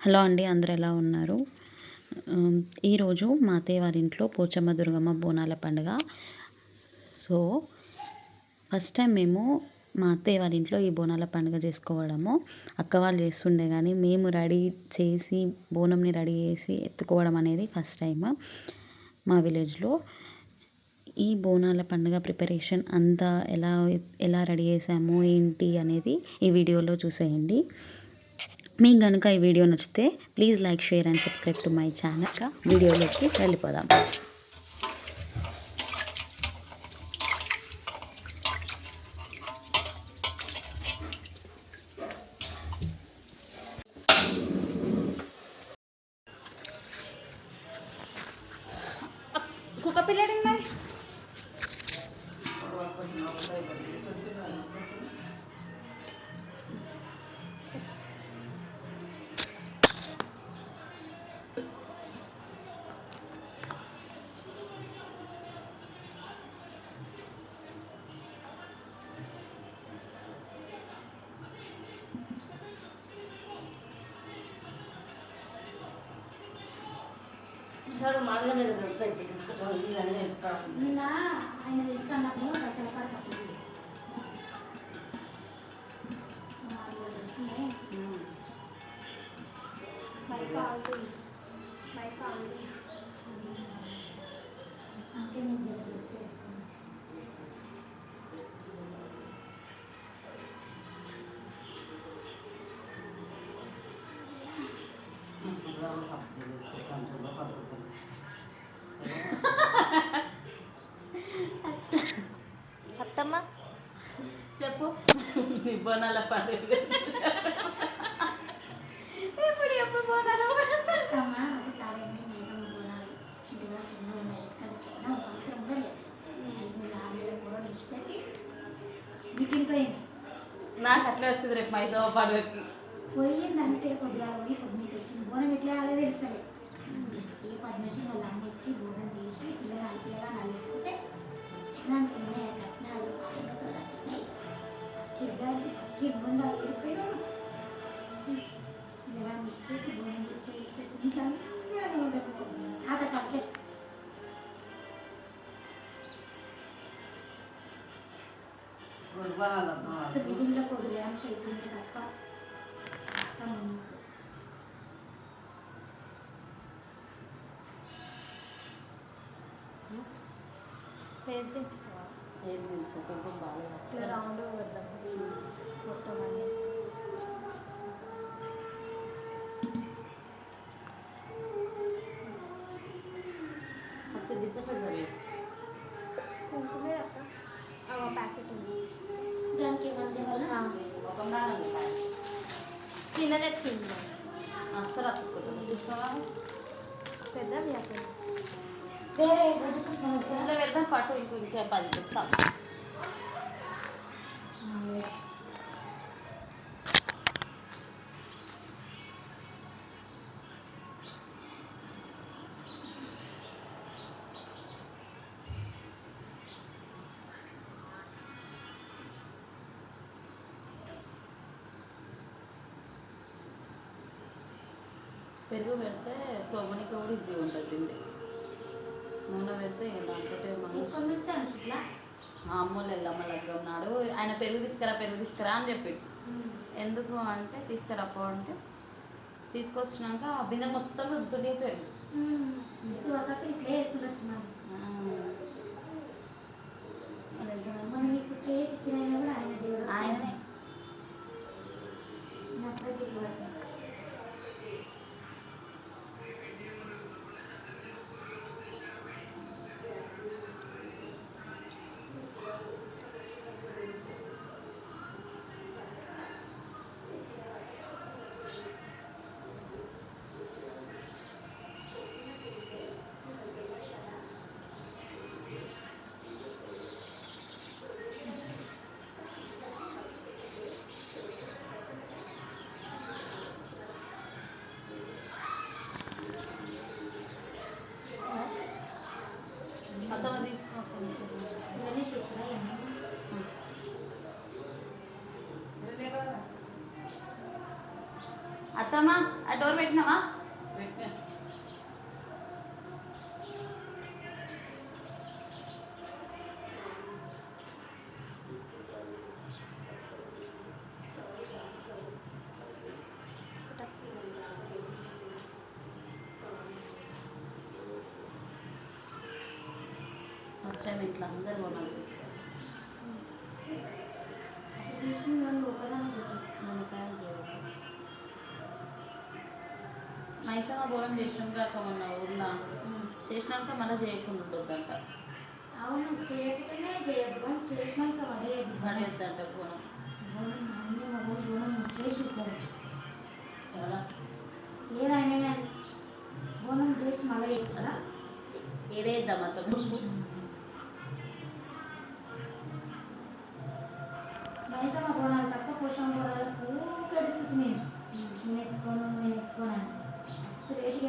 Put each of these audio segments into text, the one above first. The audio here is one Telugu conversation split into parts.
హలో అండి అందరు ఎలా ఉన్నారు? ఈరోజు మా అత్తయ్య పోచమ్మ దుర్గమ్మ బోనాల పండుగ. సో ఫస్ట్ టైం మేము మా అత్తయ్య వారింట్లో ఇంట్లో ఈ బోనాల పండుగ చేసుకోవడము. అక్క వాళ్ళు చేస్తుండే కానీ మేము రెడీ చేసి బోనంని రెడీ చేసి ఎత్తుకోవడం అనేది ఫస్ట్ టైం మా విలేజ్లో. ఈ బోనాల పండుగ ప్రిపరేషన్ అంతా ఎలా ఎలా రెడీ చేసాము ఏంటి అనేది ఈ వీడియోలో చూసేయండి. మీకు కనుక ఈ వీడియో నచ్చితే please like share and subscribe to my channel. వీడియోలోకి వెళ్ళిపోదాం. సార్ మాదిగా మీద దొరుకుతాయి నిన్న ఆయన నెలలు కూడా విడిచిపెట్టి మీటింగ్ పోయింది నాకు అట్లే వచ్చింది రేపు మైసమ్మ పండుగకి పోయిందంటే కొద్దిగా పొద్దున్నకి వచ్చింది బోనం ఎట్లా కాలేదు తెలుసలే ఈ పద్మశ్రీ వాళ్ళ అమ్మ వచ్చి బోనం చేసి పిల్లగా పిల్లగా నల్లేసుకుంటే వచ్చినాక ఉన్నాయి కట్నాలు బిల్డింగ్లో కొద్దిగా అంశ అయిపోయింది తప్ప ఫేస్ తెచ్చుకోవాలి ఏం తెలుసు కొంచెం బాగా ఇట్లా రౌండ్ పెడదాం మొత్తం అన్ని ఫస్ట్ దిచ్చేసేది కుంకుమే అక్క ఒక ప్యాకెట్ ఉంది దానికి ఏమన్నా ఒక నాలుగు చిన్న తెచ్చింది అస్సలు అతుక్కుంటుంది చూస్తావా పెద్దది అక్కడ వేరే ఇంట్లో వెళ్తాం పట్టు ఇంకో ఇంకే పని చేస్తాం పెరుగు పెడితే తోమనికి కూడా ఈజీ ఉంటుంది తిండి నూనె పెడితే దాంతో మా అమ్మోళ్ళు లగ్గం నాడు. ఆయన పెరుగు తీసుకురా పెరుగు తీసుకురా అని చెప్పి. ఎందుకు అంటే తీసుకురాపో అంటే తీసుకొచ్చినాక ఆ బిందె మొత్తం రుద్దుతుండే పెరుగు. సువాసకి అత్తమ్మా ఆ డోర్ పెట్టినావా ఫస్ట్ టైం ఇట్లా అందరు కొనాలి. చేసిన మైసమ్మ బోరం చేసినాక అక్క మొన్న ఊర్లో. చేసినాక మళ్ళీ చేయకుండా ఉంటుందంట అవును చేయకుండానే చేయద్దు కానీ చేసినాక పడేయద్దు పడేద్దంట బోనం. బోనం చేసి ఏదైనా బోనం చేసి మళ్ళీ ఏదేద్దాం అతను నేను ఎత్తుకోను నేను ఎత్తుకోను మస్తు రేటుకి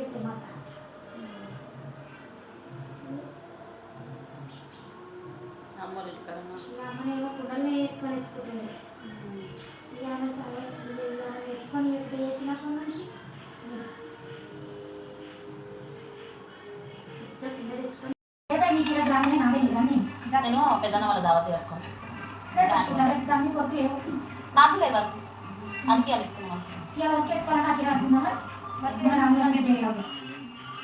అమ్మోళ్ళ ఇంటికాడమ్మా ఇక అమ్మనేమో కుండలనే వేసుకొని ఎత్తుకుంటుండే ఇక ఆమె సరే ఎత్తుకొని ఎప్పుడు చేసినప్పటి నుంచి నేను పెద్దన్న వాళ్ళ దావతి ఏమో నాకు లేదు అందుకే అది ఇస్తున్నాను ఇక వర్క్ చేసుకోవాలని ఆశ అనుకున్నామా మన అమ్మగారికి చేయగలరు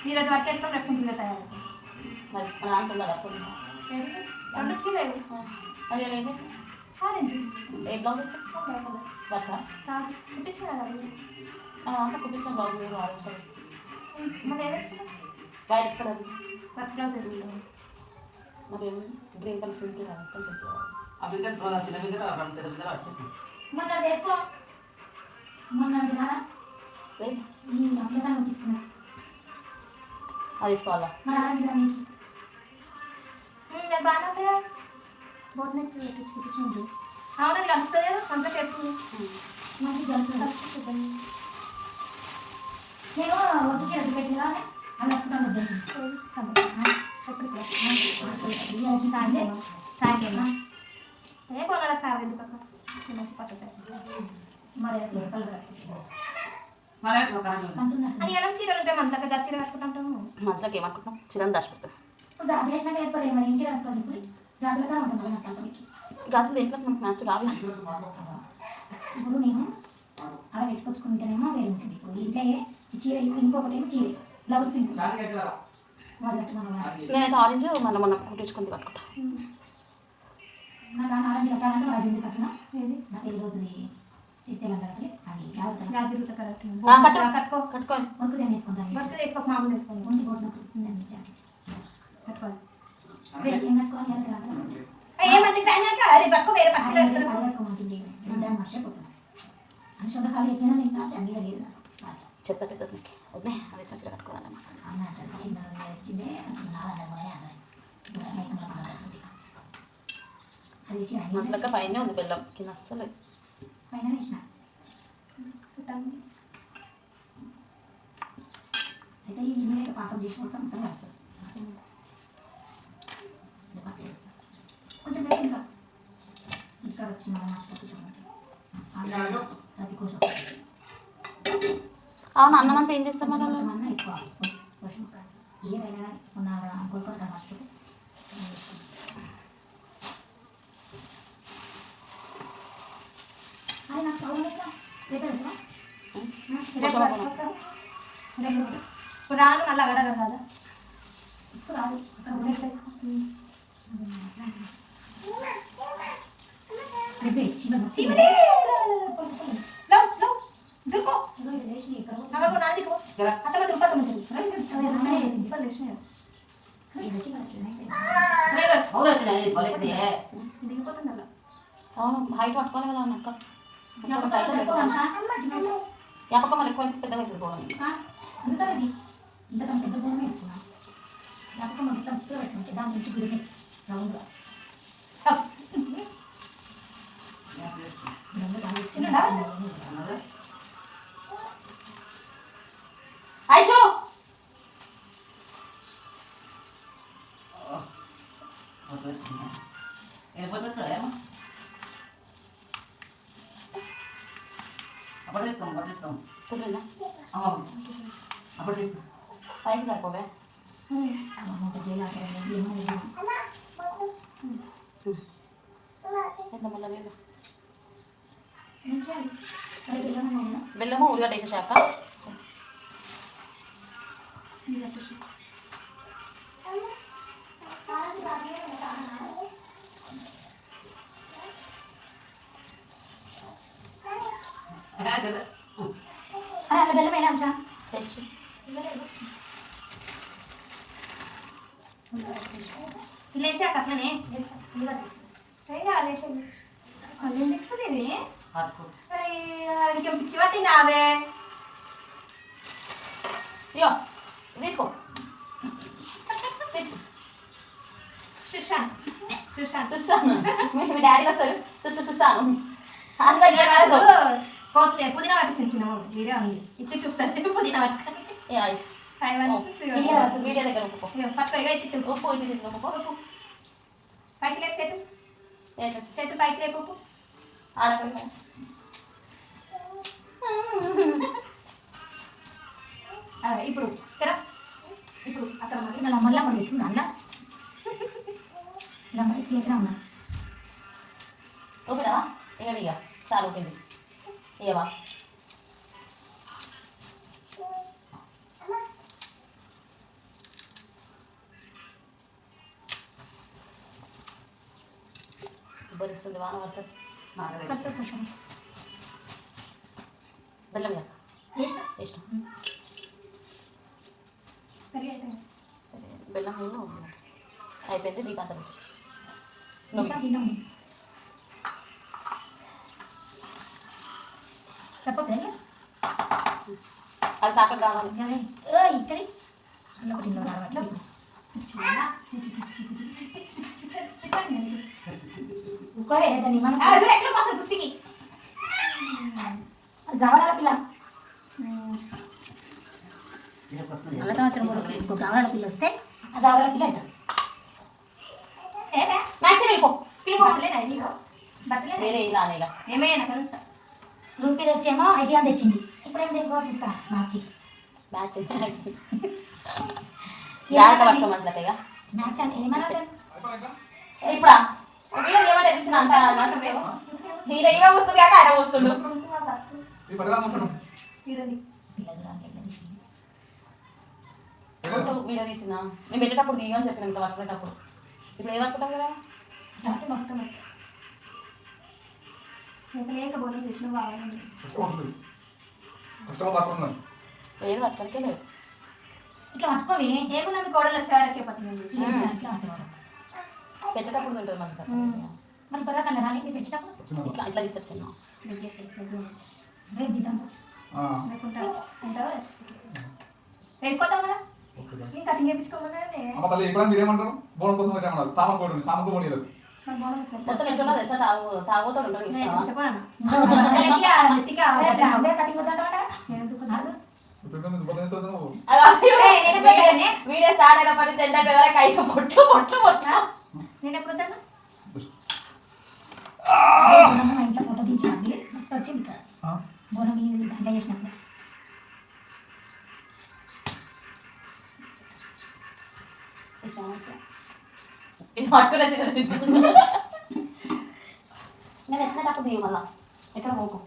ఈరోజు వర్క్ చేసుకొని రేపు సింపుల్గా తయారు మరి మన నాన్న తొందరగా అప్పుడు రెండుకి లేవు మరి ఇలా ఏం చేస్తాం ఆరెంజ్ ఏ బ్లౌజ్ ఇస్తాం వర్క్ కాదు కుట్టించిన కదా అంతా కుట్టించిన బ్లౌజ్ లేదు ఆరెంజ్ మన ఏం వేసుకున్నాం వైట్ కలర్ వర్క్ బ్లౌజ్ వేసుకున్నాం మరి గ్రీన్ కలర్ సింపుల్ అంతా చెప్పారు అభిగా చిన్న మీద పెద్ద మీద పట్టుకుంటాం మొన్న అది వేసుకో మొన్న అది తీసుకోవాలా? అవునండి కలుస్తుంది అంత చెప్పు. మంచి కలుపుతుంది నేను వర్క్ చేసి పెట్టినా అలా సాయంత్రం సాయంత్రం. ఏ కాదు ఎందుకు అక్క మంచి పద్ధతి మరి అది ఎలా చీరలు ఉంటే మంచి దగ్గర చీర కట్టుకుంటాము. మనసులోకి ఏమనుకుంటున్నాం చిన్న దాచి పెడతారు. ఇప్పుడు గాజు వేసినాక ఎప్పుడు ఏమైనా ఏం చేయాలి అనుకో చెప్పి. గాజులతో ఉంటుంది నా కంపెనీకి గాజులు దేంట్లో? మనకు మ్యాచ్ రావాలి ఇప్పుడు నేను అలా పెట్టుకొచ్చుకుంటేనేమో వేరు ఉంటుంది ఇప్పుడు ఇంట్లో చీర ఇంకొకటి ఏమో చీర. Blouse pink. నేనైతే ఆరెంజ్ మళ్ళీ మొన్న కుట్టించుకుంది కట్టుకుంటా. నాకు ఆ నాలుగు కట్టాలంటే అది ఎందుకు కట్టినా? నాకు రోజు చెత్త పెద్ద నీకు వద్దే అది చచ్చిన కట్టుకోవాలన్నమాట. మనసులక్క పైన ఉంది బెల్లం. కింద అస్సలు పైన వేసిన. పెట్టండి. అయితే ఈ ఇమీడియట్ పాకం చేసుకొస్తాం మొత్తం వస్తుంది కొంచెం పెట్టి ఇంకా ఇక్కడ వచ్చి మన మాస్టర్ ప్రతి కోశం అవును అన్నం అంతా ఏం చేస్తాం మరి కొంచెం అన్న వేసుకోవాలి. ఏదైనా ఉన్న కోల్కొండ మాస్టర్ అది నాకు సౌండ్ ఎట్లా ఎట్లా రేపు పట్టుకో. రేపు ఇప్పుడు రాను మళ్ళీ అగడగ కదా ఇప్పుడు రాదు అక్కడ కూడా ఎట్లా వేసుకో రేపే చిన్న బస్సు లవ్ లవ్ దుర్కో ఇదిగో ఇది లేచి ఇక్కడ కూడా అక్కడ నాది కో కదా అత్తమ్మ దుర్పత్త ముందు అది రానే లేదు. దుర్పలు వేసినాయి ఇది వచ్చి మనకి నైస్ అవును హైట్ పట్టుకోవాలి కదా అక్క అందుకని యాపక్క మళ్ళీ ఎక్కువ పెద్దగా అవుతుంది పోవాలి ఇంతకన్నా పెద్ద బోనమే ఎక్కువ లేకపోతే మొత్తం ఎక్కువ పెట్టచ్చు దాని నుంచి గురి రౌండ్గా ఐషు బెల్లము ఉరిగడ్డ వేసేసాక. తెచ్చి లేచాక అట్లనే. కళ్ళు తీసుకునేది. పట్టుకో ఇంకేం పిచ్చి పట్టింది ఆవే ఇయో తీసుకో. సుశాంత్. సుశాంత్. చూస్తాను మీ డాడీ వస్తారు చూస్తూ చూస్తాను అందరికీ రాదు. పోతే పుదీనా పట్టుకొని చిన్న వీడియో ఉంది. ఇచ్చి చూస్తాను పుదీనా పట్టుకొని వీడియో దగ్గర ఉప్పు ఉప్పు ఉప్పు పైకి లేపు చేసి. చెట్టు పైకి లేపు ఆడకండి అదే ఇప్పుడు ఇక్కడ ఇప్పుడు అక్కడ మళ్ళీ మళ్ళీ మళ్ళీ మళ్ళీ ఇస్తుంది అన్న ఇలా మళ్ళీ చేతిలో ఉన్నా ఊపినావా ఇక ఇక చాలు ఊపింది ఇయ్యవా భరిస్తుంది వాన పడుతుంది మాకు కట్టు కొంచెం బెల్లం ఇక వేసిన ఇష్టం సరే అయిపోయింది బెల్లం నీళ్ళు అయిపోయింది దీపాసనం ఇంకా తిన్నాము చెప్పండి అది సాకకు కావాలి ఇక్కడి ఇంకోరే దాన్ని మనం ఎక్కడ పోతుంది కుస్తీకి కావాలా పిల్ల నల్ల సంవత్సరం కూడా ఇంకో కావాల పిల్ల వస్తే అది కావాల పిల్ల అంటారు ఇలా ఇలా ఏమైనా కలుసా రూపీ తెచ్చేమో ఐషియా తెచ్చింది ఇప్పుడు ఏం తీసుకోవాల్సి ఇస్తా మ్యాచ్ మ్యాచ్ జాగ్రత్త పట్టుకో మంచిగా ఇక మ్యాచ్ అంటే ఏమన్నా ఇప్పుడా ఏమంటే చూసిన అంత నీడ ఏమే వస్తుంది కాక ఆయన వస్తుండు నేను పెట్టేటప్పుడు తీయ అని చెప్పిన ఇంత పట్టుకునేటప్పుడు ఇప్పుడు ఏం కదా? లేకపోతే విష్ణు పట్టుకున్నాను ఏది పట్టుకోనికే లేదు ఇట్లా పట్టుకోవి. ఏమన్నా మీ కోడలు వచ్చేవారకే పట్టింది ఇట్లా పట్టుకోవాలి పెట్టేటప్పుడు ఉంటుంది మంచిగా. మరి త్వరగా కన్నా మీరు పెట్టేటప్పుడు? ఇట్లా ఇట్లా తీసుకొచ్చాను వెళ్ళిపోతాం కదా. కటింగ్ చేయించుకోమన్నానే. అమ్మ తల్లి ఇప్పుడు మీరు ఏమంటారు? బోనం కోసం వచ్చామన్నారు. మొత్తం తెలుసా? తాగు తాగుతాడు అలా వీడియో- స్టార్ట్ అయినప్పటి నుంచి ఎంత పొట్లు పొట్లు పొట్లు నేను ఎప్పుడు వద్దాను. మా ఇంట్లో ఫోటో తీసినప్పుడు మస్తు వచ్చింది ఇక్కడ? బోనం మీద దండ చేసినప్పుడు. నేను ఎక్కడ తక్కువ మళ్ళా ఎక్కడ పోకు?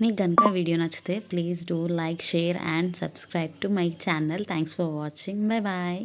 మీకు కనుక వీడియో నచ్చితే please do like share and subscribe to my channel. Thanks for watching. Bye bye.